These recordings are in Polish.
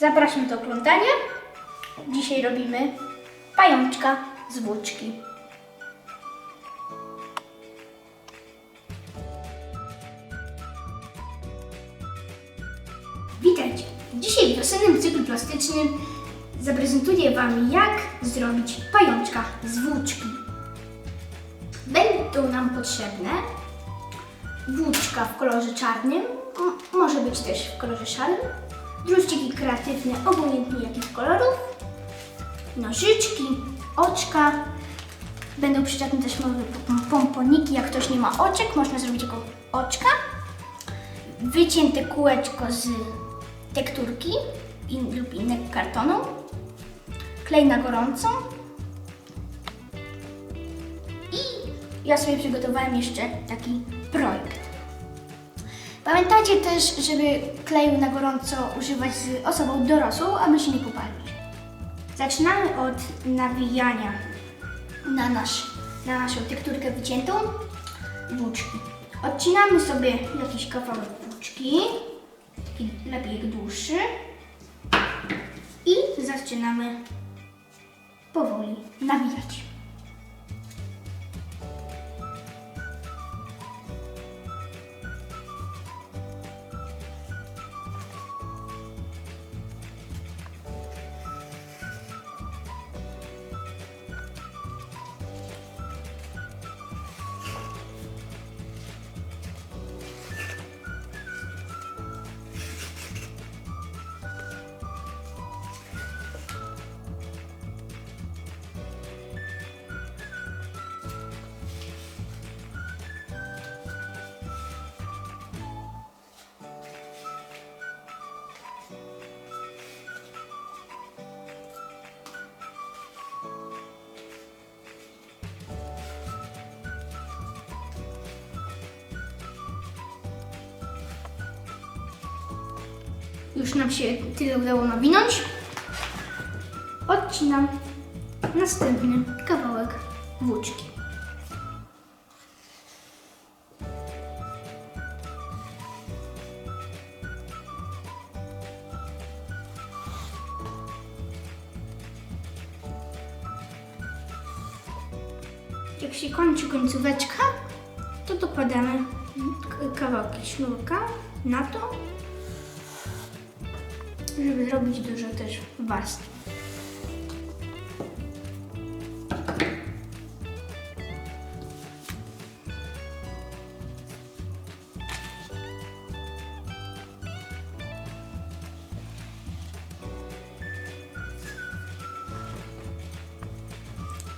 Zapraszam do oglądania. Dzisiaj robimy pajączka z włóczki. Witajcie! Dzisiaj w wiosennym cyklu plastycznym zaprezentuję Wam jak zrobić pajączka z włóczki. Będą nam potrzebne włóczka w kolorze czarnym, może być też w kolorze szarym, druściki kreatywne, obojętnie jakich kolorów, nożyczki, oczka, będą może pom- pomponiki, jak ktoś nie ma oczek, można zrobić jako oczka, wycięte kółeczko z tekturki in, lub innego kartonu, klej na gorąco. I ja sobie przygotowałem jeszcze taki projekt. Pamiętajcie też, żeby kleju na gorąco używać z osobą dorosłą, aby się nie popalić. Zaczynamy od nawijania na, nasz, na naszą tekturkę wyciętą włóczki. Odcinamy sobie jakiś kawałek włóczki, taki lepiej jak dłuższy i zaczynamy powoli nawijać. Już nam się tyle udało nawinąć. Odcinam następny kawałek włóczki. Jak się kończy końcóweczka, to dokładamy kawałki sznurka na to żeby zrobić dużo też warstw.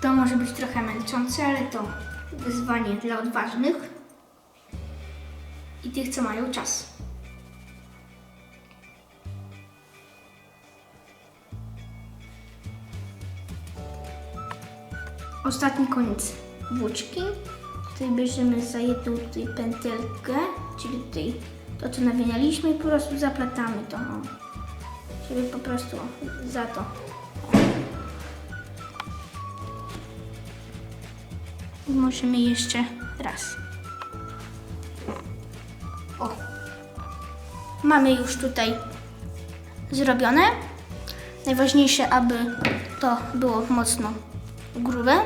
To może być trochę męczące, ale to wyzwanie dla odważnych i tych, co mają czas. Ostatni koniec włóczki. Tutaj bierzemy za jedną tutaj pętelkę, czyli tutaj to, co nawinęliśmy i po prostu zaplatamy to. Czyli po prostu za to. I możemy jeszcze raz. O. Mamy już tutaj zrobione. Najważniejsze, aby to było mocno grube.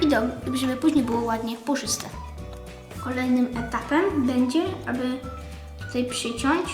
I do, żeby później było ładnie puszyste. Kolejnym etapem będzie, aby tutaj przyciąć,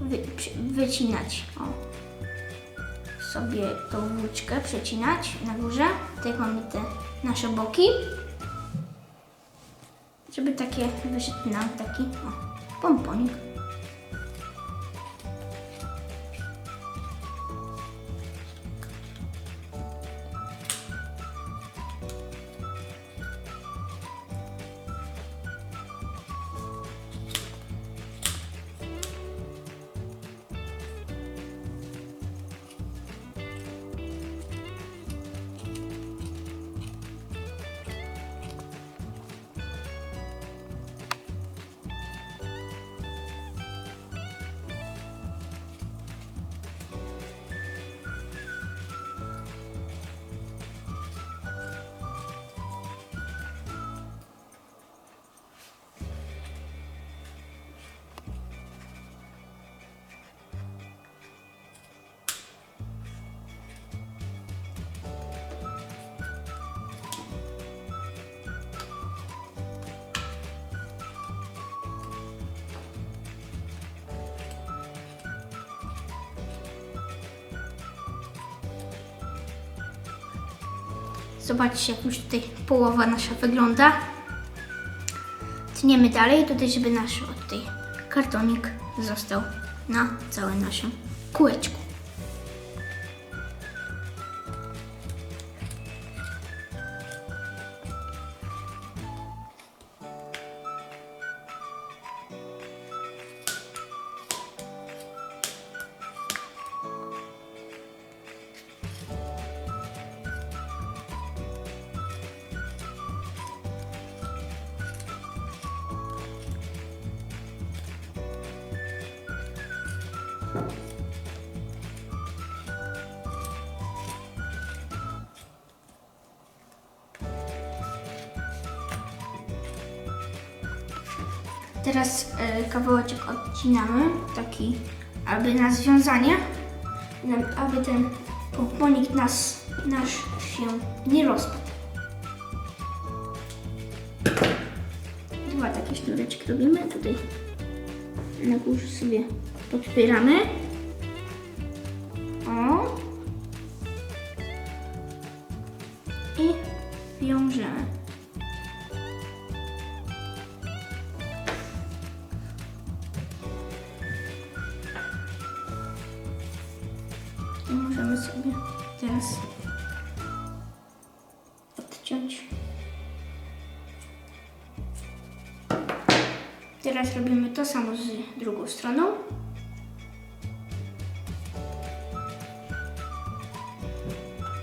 wy, przy, wycinać. O, sobie tą włóczkę, przecinać na górze, jak mamy te nasze boki, żeby takie wyszedł nam taki o, pomponik. Zobaczcie, jak już tutaj połowa nasza wygląda. Tniemy dalej, tutaj, żeby nasz tutaj kartonik został na całym naszym kółeczku. Teraz e, kawałeczek odcinamy, taki aby na związanie, aby ten pomponik nas, nasz się nie rozpadł. Dwa takie sznureczki robimy, tutaj na górze sobie podpieramy. O. I wiążemy. I możemy sobie teraz odciąć. Teraz robimy to samo z drugą stroną.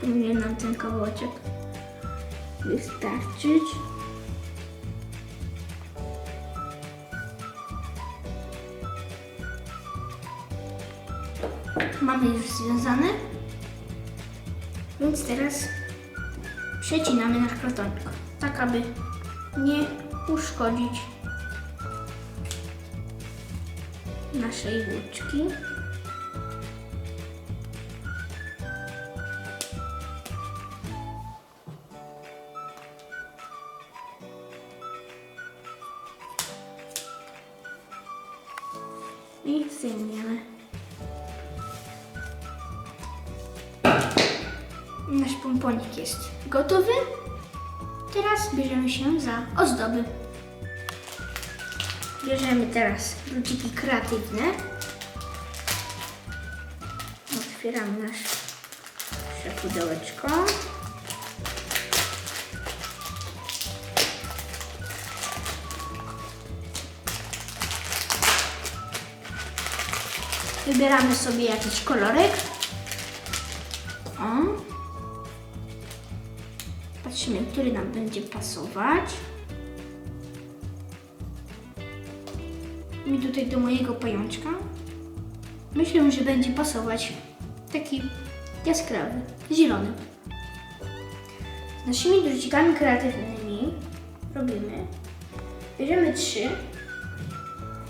Powinien nam ten kawałeczek wystarczyć. Mamy już związane. Więc teraz przecinamy nasz kartonik, tak aby nie uszkodzić naszej łódźki. Nasz pomponik jest gotowy. Teraz bierzemy się za ozdoby. Bierzemy teraz ludziki kreatywne. Otwieramy nasze pudełeczko. Wybieramy sobie jakiś kolorek. O. Patrzymy, który nam będzie pasować. Mi tutaj do mojego pajączka. Myślę, że będzie pasować taki jaskrawy, zielony. Z naszymi drucikami kreatywnymi robimy. Bierzemy trzy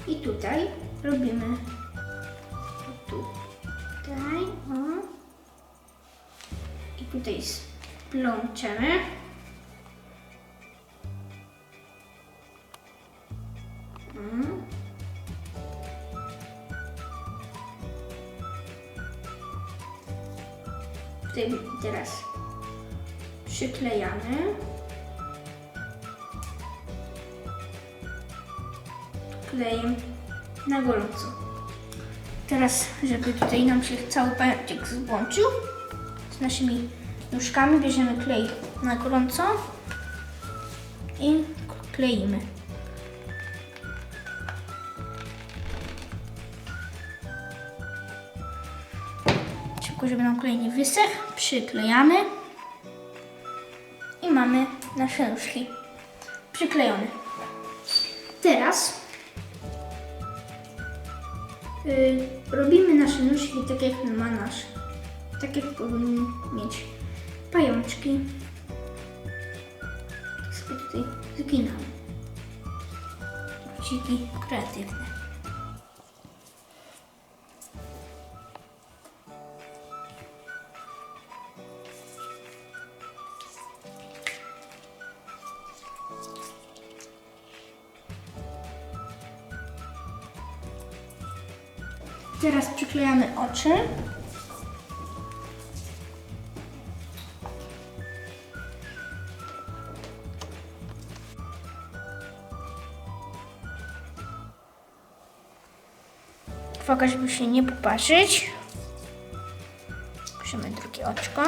i tutaj robimy tutaj, o. I tutaj splączemy. Przyklejamy. Klejem na gorąco. Teraz, żeby tutaj nam się cały pajączek złączył z naszymi nóżkami, bierzemy klej na gorąco i kleimy. Szybko, żeby nam klej nie wysechł, przyklejamy mamy nasze nóżki przyklejone. Teraz y, robimy nasze nóżki tak jak ma nasz, tak jak powinny mieć pajączki. Sobie tutaj zginamy. Guciki kreatywne. Teraz przyklejamy oczy. Uwaga, żeby się nie poparzyć. Bierzemy drugie oczko.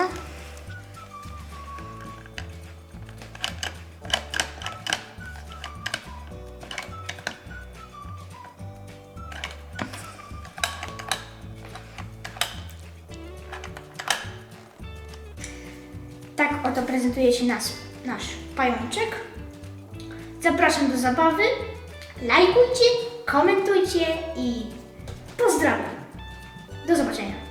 Prezentuje się nas, nasz pajączek. Zapraszam do zabawy. Lajkujcie, komentujcie i pozdrawiam. Do zobaczenia.